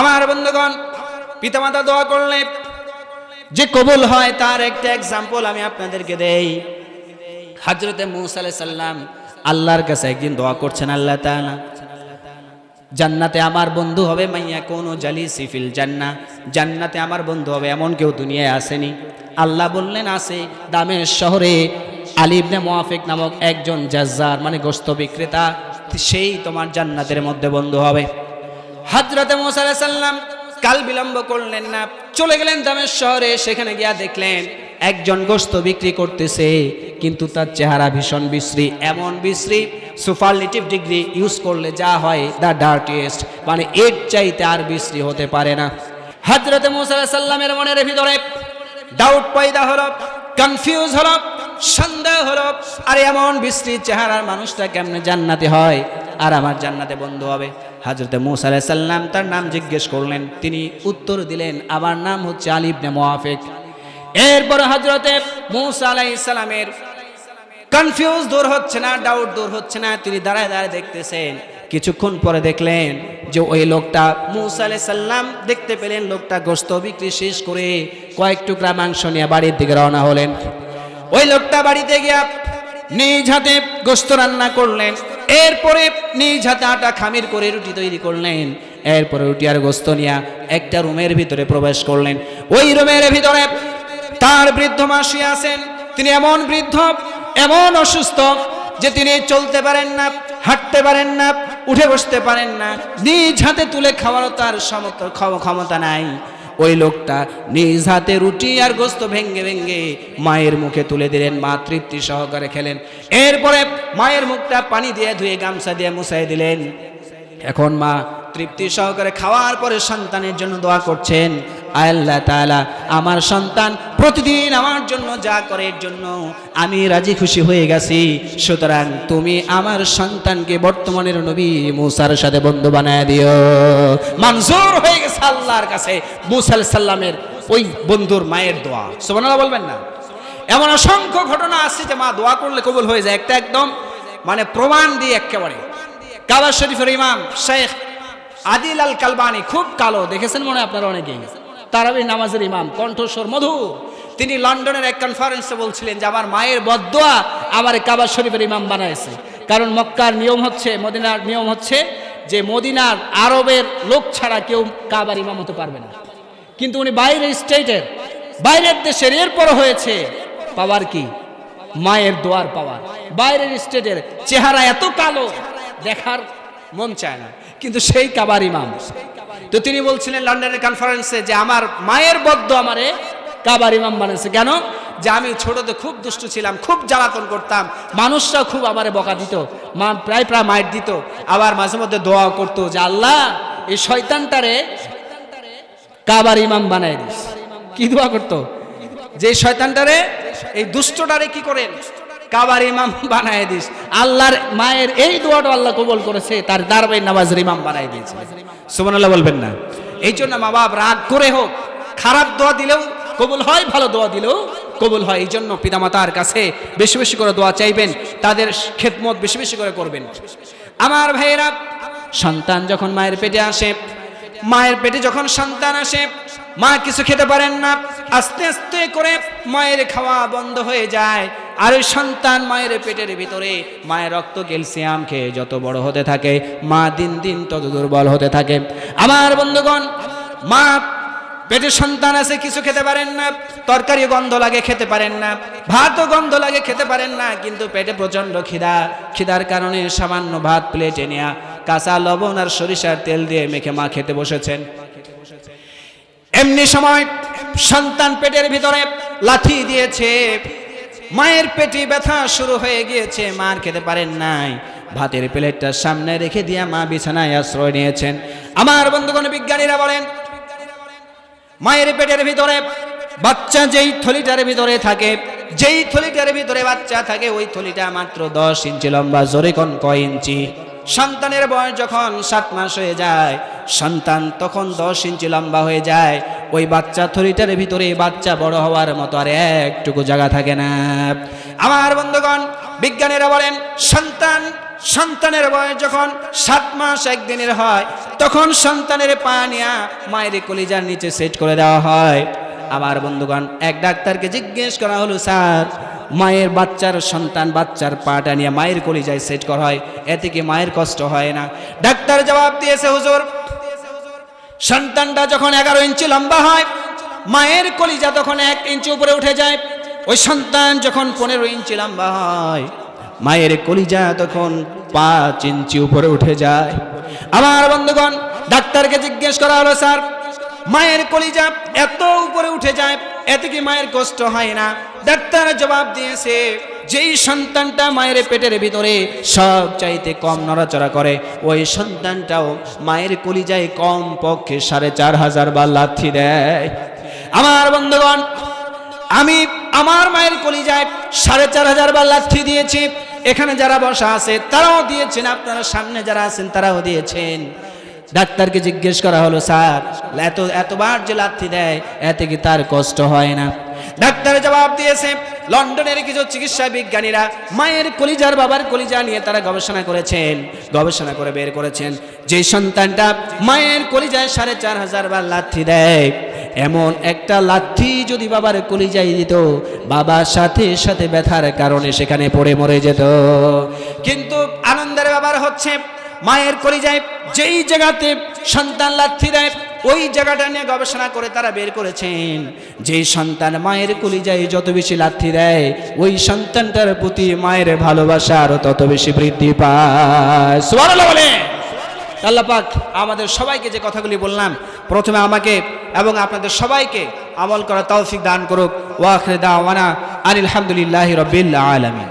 আমার বন্ধুগণ, পিতামাতা দোয়া করলে যে কবুল হয় তার একটা এক্সাম্পল আমি আপনাদেরকে দেই। হজরতে মুসা আলাইহিস সাল্লাম আল্লাহর কাছে একদিন দোয়া করছেন, আল্লাহ তাআলা, জান্নাতে আমার বন্ধু হবে মাইয়া কোনো জালি সিফিল জান্না জান্নাতে আমার বন্ধু হবে এমন কেউ দুনিয়ায় আসেনি। আল্লাহ বললেন, আছে। দামের শহরে আলিবনে মোয়াফিক নামক একজন জাজ্জার মানে গোস্ত বিক্রেতা, সেই তোমার জান্নাতের মধ্যে বন্ধু হবে। হজরতে মোসা কাল বিলম্ব করলেন না, চলে গেলেন দামের শহরে, সেখানে গিয়া দেখলেন একজন গোস্ত বিক্রি করতেছে, কিন্তু তার চেহারা ভীষণ বিশ্রী, এমন বিশ্রী, সুপারলেটিভ ডিগ্রি ইউজ করলে যা হয়, দ্য ডার্টিয়েস্ট মানে এর চাইতে আর বিশ্রী হতে পারে না। হজরতে মুসা সাল্লামের মনের ভিতরে ডাউট পয়দা হলো কনফিউজ হলো সন্দেহ হলো, আর এমন বিশ্রী চেহারার মানুষটা কেমনে জান্নাতে হয়? আর আমার জান্নাতে বন্ধু হবে। হাজরতে মুসা আলাইসাল্লাম তার নাম জিজ্ঞেস করলেন। তিনি উত্তর দিলেন, আমার নাম হচ্ছে আলিবনে মোয়াফেক এরপরে হজরতে মুসা আলাই ইসলামের কনফিউজ দূর হচ্ছে না ডাউট দূর হচ্ছে না, তিনি দাঁড়ায় দাঁড়ায় দেখতেছেন। কিছুক্ষণ পরে দেখলেন যে ওই লোকটা, মুসা সাল্লাম দেখতে পেলেন লোকটা গোস্ত বিক্রি শেষ করে কয়েক টুকরা মাংস নিয়ে বাড়ির দিকে রওনা হলেন। ওই লোকটা বাড়িতে গিয়া নিজ হাতে গোস্ত রান্না করলেন। এরপরে নিজ হাতে আটা খামির করে রুটি তৈরি করলেন। এরপরে রুটি আর গোস্ত নিয়ে একটা রুমের ভিতরে প্রবেশ করলেন। ওই রুমের ভিতরে তার বৃদ্ধ মাসি আছেন। তিনি এমন বৃদ্ধ, এমন অসুস্থ যে তিনি চলতে পারেন না, হাঁটতে পারেন না, উঠে বসতে পারেন না। নিজ হাতে তুলে খাওয়ারও তার সমর্থ ক্ষম- ক্ষমতা নাই। ওই লোকটা নিজ হাতে রুটি আর গোস্ত ভেঙ্গে ভেঙ্গে মায়ের মুখে তুলে দিলেন, মা তৃপ্তি সহকারে খেলেন। এরপরে মায়ের মুখটা পানি দিয়ে ধুয়ে, গামছা দিয়ে মুছাই দিলেন। এখন মা তৃপ্তি সহকারে খাওয়ার পরে সন্তানের জন্য দোয়া করছেন আল্লাহ তাআলা আমার সন্তান প্রতিদিন আমার জন্য যা করে জন্য আমি রাজি খুশি হয়ে গেছি। সুতরাং তুমি আমার সন্তানকে বর্তমানের নবী মুসার সাথে বন্ধু বানায় দিও। মনজুর হয়ে গেছে আল্লাহর কাছে মুসা আলাইহিস সাল্লামের ওই বন্ধুর মায়ের দোয়া। সুবহানাল্লাহ বলবেন না? এমন অসংখ্য ঘটনা আছে যে মা দোয়া করলে কবুল হয়ে যায়। একটা একদম মানে প্রমাণ দিয়ে একেবারে। কাবা শরীফের ইমাম শেখ আদিল আল কালবানি খুব কালো। দেখেছেন মনে হয় আপনারা অনেকেই? তারাবি নামাজের ইমাম, কণ্ঠস্বর মধু তিনি লন্ডনের এক কনফারেন্সে বলছিলেন যে, আমার মায়ের বদোয়া আমার কাবা শরীফের ইমাম বানাইছে। কারণ মক্কার নিয়ম হচ্ছে, মদিনার নিয়ম হচ্ছে যে, মদিনার আরবের লোক ছাড়া কেউ কাবার ইমাম হতে পারবে না। কিন্তু উনি বাইরের স্টেটের বাইরের দেশের এরপর হয়েছে। পাওয়ার কি? মায়ের দোয়ার পাওয়ার। বাইরের স্টেটের চেহারা এত কালো, দেখার মন চায় না। কিন্তু সেই কাবার ইমাম তো তিনি বলছিলেন লন্ডনের কনফারেন্সে যে আমার মায়ের বদ্ধ আমারে কাবার ইমাম বানিয়েছে কেন? যে আমি ছোটতে খুব দুষ্টু ছিলাম, খুব জ্বালাতন করতাম, মানুষরাও খুব আমারে বকা দিত, মা প্রায় প্রায় মায়ের দিত, আবার মাঝে মধ্যে দোয়া করতো যে আল্লাহ, এই শয়তানটারে কাবার ইমাম বানায় দিস। কি দোয়া করতো? যে শয়তানটারে, এই দুষ্টটারে কি করেন? কাবার ইমাম বানায় দিস। আল্লাহর মায়ের এই দোয়াটা আল্লাহ কবল করেছে, তার দারবাই নামাজের ইমাম বানায় দিয়েছে। সুবহানাল্লাহ বলবেন না। এই জন্য মা বাপ রাগ করে হোক, খারাপ দোয়া দিলেও কবুল হয়, ভালো দোয়া দিলেও কবুল হয়। এই জন্য পিতামাতার কাছে বেশি বেশি করে দোয়া চাইবেন, তাদের খেদমত বেশি বেশি করে করবেন। আমার ভাইয়েরা, সন্তান যখন মায়ের পেটে আসে, মায়ের পেটে যখন সন্তান আসে, মা কিছু খেতে পারেন না, আস্তে আস্তে করে মায়ের খাওয়া বন্ধ হয়ে যায়। আর ওই সন্তান মায়ের পেটের ভিতরে মায়ের রক্ত ক্যালসিয়াম খেয়ে যত বড় হতে থাকে, মা দিন দিন তত দুর্বল হতে থাকে। আমার বন্ধুগণ, মা পেটে সন্তান আছে, কিছু খেতে পারেন না তরকারি গন্ধ লাগে, খেতে পারেন না, ভাতও গন্ধ লাগে, খেতে পারেন না, কিন্তু পেটে প্রচণ্ড খিদা। খিদার কারণে সামান্য ভাত প্লেটে নেয়া, কাঁচা লবণ আর সরিষার তেল দিয়ে মেখে মা খেতে বসেছেন। এমনি সময় সন্তান পেটের ভিতরে লাথি দিয়েছে মায়ের পেটে ব্যথা শুরু হয়ে গিয়েছে মার খেতে পারেন নাই। ভাতের প্লেটটা সামনে রেখে দিয়ে মা বিছানায় আশ্রয় নিয়েছেন। আমার বন্ধুগণ বিজ্ঞানীরা বলেন, মায়ের পেটের ভিতরে বাচ্চা যেই থলিটার ভিতরে থাকে, যেই থলিটার ভিতরে বাচ্চা থাকে, ওই থলিটা মাত্র দশ ইঞ্চি লম্বা, জোরে কোন কয় ইঞ্চি? সন্তানের বয়স যখন সাত মাস হয়ে যায়, সন্তান তখন দশ ইঞ্চি লম্বা হয়ে যায়। ওই বাচ্চা থলিটার ভিতরে বাচ্চা বড় হওয়ার মতো আর একটুকু জায়গা থাকে না। আমার বন্ধুগণ, বিজ্ঞানীরা বলেন, সন্তান, সন্তানের বয়স যখন সাত মাস একদিনের হয়, তখন সন্তানের পা নিয়ে মায়ের কলিজার নিচে সেট করে দেওয়া হয়। আমার বন্ধুগণ, এক ডাক্তারকে জিজ্ঞেস করা হলো, স্যার, মায়ের বাচ্চার সন্তান বাচ্চার পাটা নিয়ে মায়ের কলিজায় সেট করা হয়, এতে কি মায়ের কষ্ট হয় না? ডাক্তার জবাব দিয়েছে, হুজুর সন্তানটা যখন এগারো ইঞ্চি লম্বা হয়, মায়ের কলিজা তখন এক ইঞ্চি উপরে উঠে যায়। ওই সন্তান যখন পনেরো ইঞ্চি লম্বা হয়, মায়ের কলিজা তখন পাঁচ ইঞ্চি উপরে উঠে যায়। আমার বন্ধুগণ, ডাক্তারকে জিজ্ঞেস করা হলো, স্যার, মায়ের কলিজা এত উপরে উঠে যায়, এতে কি মায়ের কষ্ট হয় না? ডাক্তার জবাব দিয়েছে যেই সন্তানটা মায়ের পেটের ভিতরে সব চাইতে কম নড়াচড়া করে, ওই সন্তানটাও মায়ের কলিজায় কম পক্ষে সাড়ে চার হাজার বার লাথি দেয়। আমার বন্ধুগণ, আমি আমার মায়ের কলিজায় সাড়ে চার হাজার বার লাথি দিয়েছি। এখানে যারা বসা আছে, তারাও দিয়েছেন। আপনারা সামনে যারা আছেন, তারাও দিয়েছেন। ডাক্তারকে জিজ্ঞেস করা হলো, স্যার, এত, এতবার যে লাথি দেয়, এতে কি তার কষ্ট হয় না? ডাক্তার জবাব দিয়েছে লন্ডনের কিছু চিকিৎসা বিজ্ঞানীরা মায়ের কলিজার বাবার কলিজা নিয়ে তারা গবেষণা করেছেন, গবেষণা করে বের করেছেন। যে সন্তানটা মায়ের কলিজায় সাড়ে চার হাজার বার লাথি দেয়, এমন একটা লাথি যদি বাবার কলিজায় দিত বাবার সাথে সাথে ব্যথার কারণে সেখানে পড়ে মরে যেত। কিন্তু আনন্দের ব্যাপার হচ্ছে, মায়ের কলিজায় যেই জায়গাতে সন্তান লাথি দেয় ওই জায়গাটা নিয়ে গবেষণা করে তারা বের করেছেন। যেই সন্তান মায়ের কলিজায় যত বেশি লাথি দেয়, ওই সন্তানটার প্রতি মায়ের ভালোবাসা আরও তত বেশি বৃদ্ধি পায়। সুবহানাল্লাহ বলে আল্লাহ পাক আমাদের সবাইকে যে কথাগুলি বললাম, প্রথমে আমাকে এবং আপনাদের সবাইকে আমল করা তৌফিক দান করুক। ওয়াখরে দাওয়ানা আনিল হামদুলিল্লাহি রাব্বিল আলামিন।